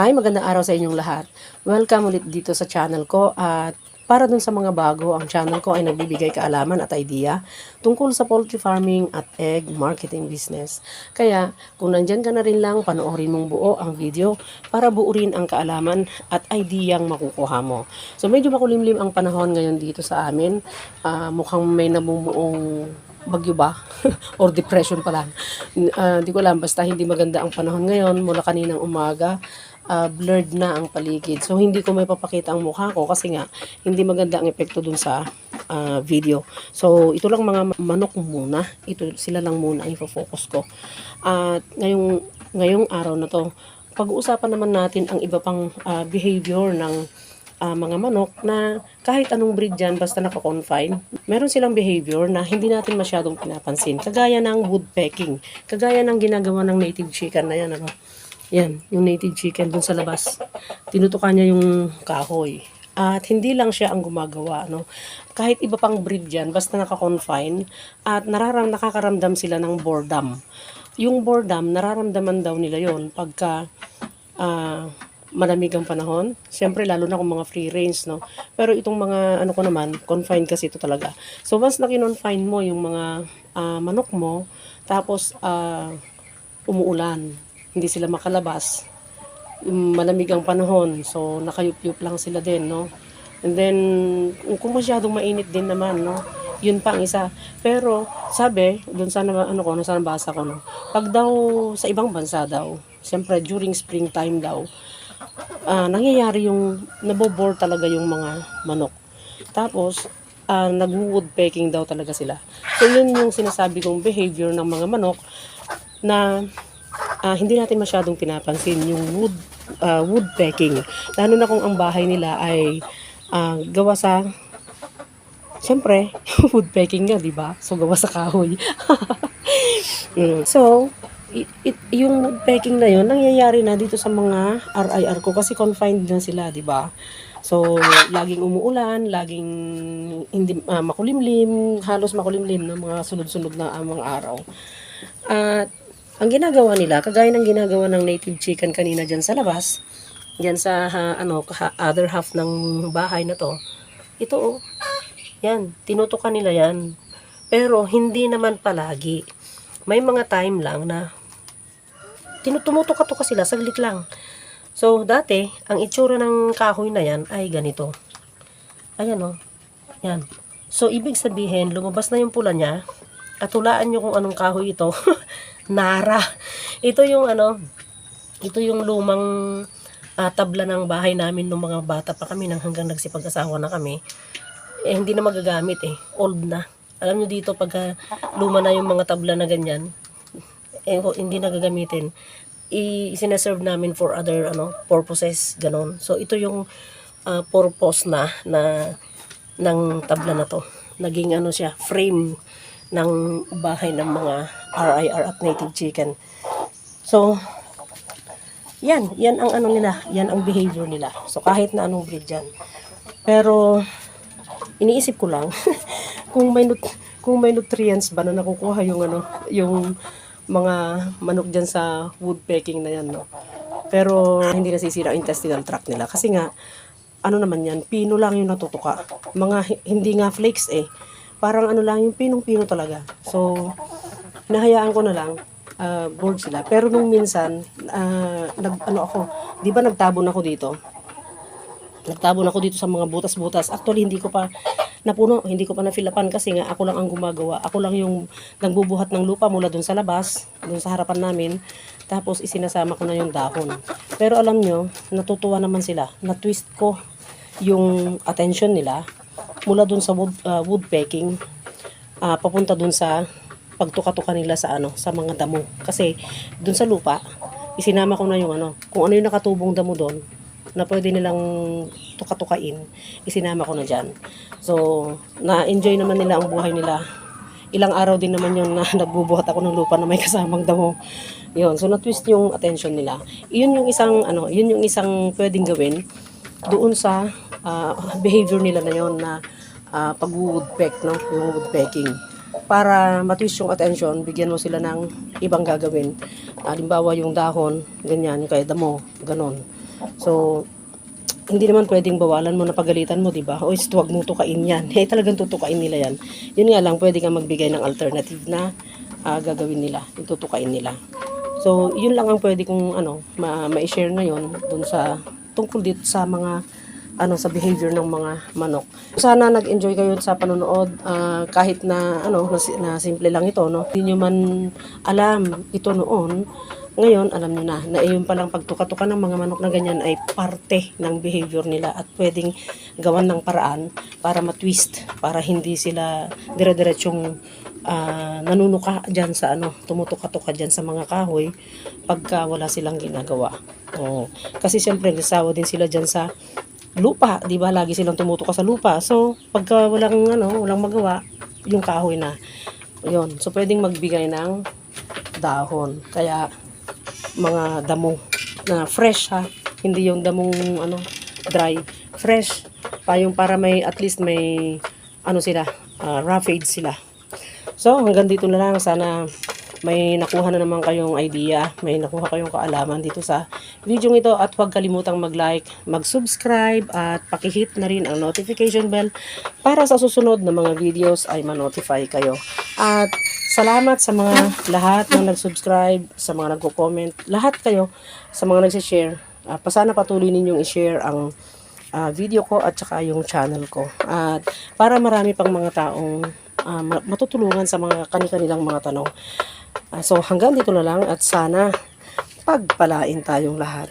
Hi, magandang araw sa inyong lahat. Welcome ulit dito sa channel ko at para dun sa mga bago, ang channel ko ay nagbibigay kaalaman at idea tungkol sa poultry farming at egg marketing business. Kaya kung nandyan ka na rin lang, panoorin mong buo ang video para buo rin ang kaalaman at idea ang makukuha mo. So medyo makulimlim ang panahon ngayon dito sa amin. Ah, mukhang may namumuong bagyo ba? Or depression pa lang. Ah, Hindi ko alam, basta hindi maganda ang panahon ngayon mula kaninang umaga. Ah, blurred na ang paligid. So, hindi ko may papakita ang mukha ko kasi nga, hindi maganda ang epekto dun sa ah, video. So, ito lang mga manok muna. Ito, sila lang muna ang focus ko. At ngayong, ngayong araw na to, pag-uusapan naman natin ang iba pang ah, behavior ng ah, mga manok na kahit anong breed dyan, basta naka-confine, meron silang behavior na hindi natin masyadong pinapansin. Kagaya ng woodpecking. Kagaya ng ginagawa ng native chicken na yan. Ano? Yan, yung native chicken dun sa labas. Tinutukan niya yung kahoy. At hindi lang siya ang gumagawa, no? Kahit iba pang breed dyan, basta naka-confine, at nararam, nakakaramdam sila ng boredom. Yung boredom, nararamdaman daw nila yon pagka ah, malamig ang panahon. Siyempre, lalo na kung mga free range, no? Pero itong mga, ano ko naman, confined kasi ito talaga. So, once na kinonfine mo yung mga ah, manok mo, tapos ah, umuulan, hindi sila makalabas, Mm, malamig ang panahon, so nakayup-yup lang sila din, no? And then, kung masyadong mainit din naman, no? Yun pa ang isa. Pero, sabi, dun sa ano ko, no, sa nabasa ko, no? Pag daw, sa ibang bansa daw, siyempre, during springtime daw, ah, nangyayari yung, nabobore talaga yung mga manok. Tapos, ah, nag-woodpecking daw talaga sila. So, yun yung sinasabi kong behavior ng mga manok na ah, hindi natin masyadong pinapansin yung wood ah, woodpecking. Lalo na kung ang bahay nila ay ah, gawa sa Siyempre, woodpecking nga, di ba? So, gawa sa kahoy. Mm, So, i- it- yung woodpecking na yun, nangyayari na dito sa mga RIR ko kasi confined na sila, di ba? So, laging umuulan, laging hindi ah, makulimlim, halos makulimlim ng mga sunod-sunod na ah, mga araw. At ang ginagawa nila, kagaya ng ginagawa ng native chicken kanina dyan sa labas, dyan sa ha, ano, other half ng bahay na to, ito oh, yan, tinutukan nila yan. Pero hindi naman palagi. May mga time lang na tinutumutuka-tuka sila, saglit lang. So, dati, ang itsura ng kahoy na yan ay ganito. Ayan oh. Yan. So, ibig sabihin, lumabas na yung pula niya. At hulaan nyo kung anong kahoy ito. Nara. Ito yung ano, ito yung lumang ah, tabla ng bahay namin nung mga bata pa kami nang hanggang nagsipag-asawa na kami. Eh, hindi na magagamit eh. Old na. Alam nyo dito, pagka luma na yung mga tabla na ganyan, eh, hindi na gagamitin. I sineserve namin for other ano purposes, ganon. So, ito yung ah, purpose na na ng tabla na to. Naging ano siya, frame ng bahay ng mga RIR at native chicken. So, yan, yan ang ano nila, yan ang behavior nila. So, kahit na anong breed yan. Pero, iniisip ko lang, kung may nut- kung may nutrients ba na nakukuha yung ano, yung mga manok dyan sa woodpecking na yan, no. Pero, hindi nasisira ang intestinal tract nila. Kasi nga, ano naman yan, pino lang yung natutuka. Mga hi- hindi nga flakes eh. Parang ano lang, yung pinong-pino talaga. So, nahayaan ko na lang, ah, bored sila. Pero nung minsan, ah, nag, ano ako, di ba nagtabon ako dito? Nagtabon ako dito sa mga butas-butas. Actually, hindi ko pa napuno, hindi ko pa nafilapan kasi nga ako lang ang gumagawa. Ako lang yung nagbubuhat ng lupa mula dun sa labas, dun sa harapan namin. Tapos isinasama ko na yung dahon. Pero alam nyo, natutuwa naman sila. Na-twist ko yung attention nila mula dun sa wood, ah, woodpecking ah, papunta dun sa pagtuka-tuka nila sa ano sa mga damo. Kasi dun sa lupa isinama ko na yung ano kung ano yung nakatubong damo doon na pwede nilang tuka-tukain isinama ko na dyan. So na-enjoy naman nila ang buhay nila. Ilang araw din naman yung na nagbubuhat ako ng lupa na may kasamang damo. Yun so na-twist yung attention nila. Yun yung isang ano yun yung isang pwedeng gawin doon sa ah, behavior nila na yon na uh, pag-woodpeck, no? Yung woodpecking. Para matwist yung attention, bigyan mo sila ng ibang gagawin. Halimbawa yung dahon, ganyan, yung kaya damo, ganon. So, hindi naman pwedeng bawalan mo na pagalitan mo, di ba? O huwag mong tukain yan. Eh, talagang tutukain nila yan. Yun nga lang, pwede kang magbigay ng alternative na ah, gagawin nila. Yung tutukain nila. So, yun lang ang pwede kong ano, ma- ma-share ngayon dun sa tungkol dito sa mga ano sa behavior ng mga manok. Sana nag-enjoy kayo sa panonood ah, kahit na ano na, na simple lang ito no. Hindi nyo man alam ito noon. Ngayon, alam nyo na, na yung palang pagtuka-tuka ng mga manok na ganyan ay parte ng behavior nila at pwedeng gawan ng paraan para matwist, para hindi sila dire-diretsyong ah, nanunuka dyan sa ano, tumutuka-tuka dyan sa mga kahoy pagka wala silang ginagawa. Oo. Kasi siyempre, nasawa din sila dyan sa lupa, 'di ba? Lagi silang tumutuka sa lupa. So, pagka walang ano, walang magawa, yung kahoy na. 'Yon. So, pwedeng magbigay ng dahon. Kaya mga damo na fresh ha, hindi yung damong ano, dry, fresh. Pa yung para may at least may ano sila, uh, roughage sila. So, hanggang dito na lang. Sana may nakuha na naman kayong idea, may nakuha kayong kaalaman dito sa video ito at huwag kalimutang mag-like, mag-subscribe at pakihit na rin ang notification bell para sa susunod na mga videos ay ma-notify kayo. At salamat sa mga lahat na nag-subscribe, sa mga nagko-comment, lahat kayo sa mga nag-share. Uh, pasana patuloy ninyong i-share ang ah, video ko at saka yung channel ko. At para marami pang mga taong ma- matutulungan sa mga kani-kanilang mga tanong. Ah, so hanggang dito na lang at sana pagpalain tayong lahat.